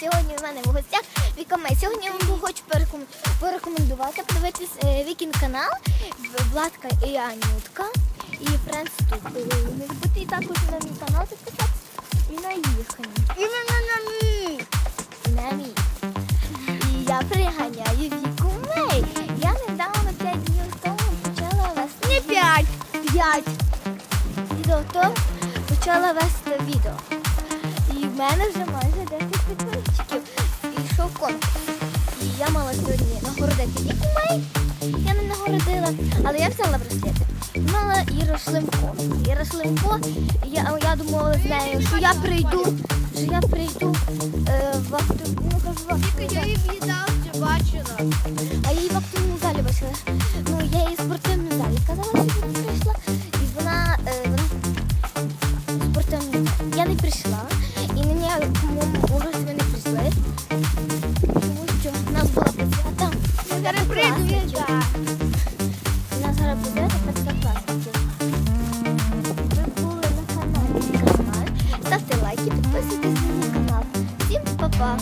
Сьогодні в мене в гостях Віка Мей. Сьогодні я вам хочу порекомен- порекомендувати подивитись е, Вікін канал Владка і Анютка і Френдс Тут. Е, Не забудьте і також на мій канал підписатися і на їхній. Іменно на мій. На мій. І я приганяю Віку Мей. Я недавно 5 днів тому почала вести Не п'ять. 5 відео тому почала вести відео. І в мене вже я мала сьогодні нагородити Віку Мей. Я не нагородила, але я взяла браслети. Мала Іра Шлемко. Іра Шлемко, я, я думала з нею, що я прийду, що я прийду е, в авто, ну, кажу, в авто, Я її ти бачила. а я її в активному залі бачила. Ну, я її в спортивному залі казала, що я прийшла. І вона, е, вона в спортивному залі. Я не прийшла. І на ніякому Прийду. У нас зараз буде п'ятикласників. Ви були на каналі Канал. Ставте лайки, підписуйтесь на мій канал. Всім па-па!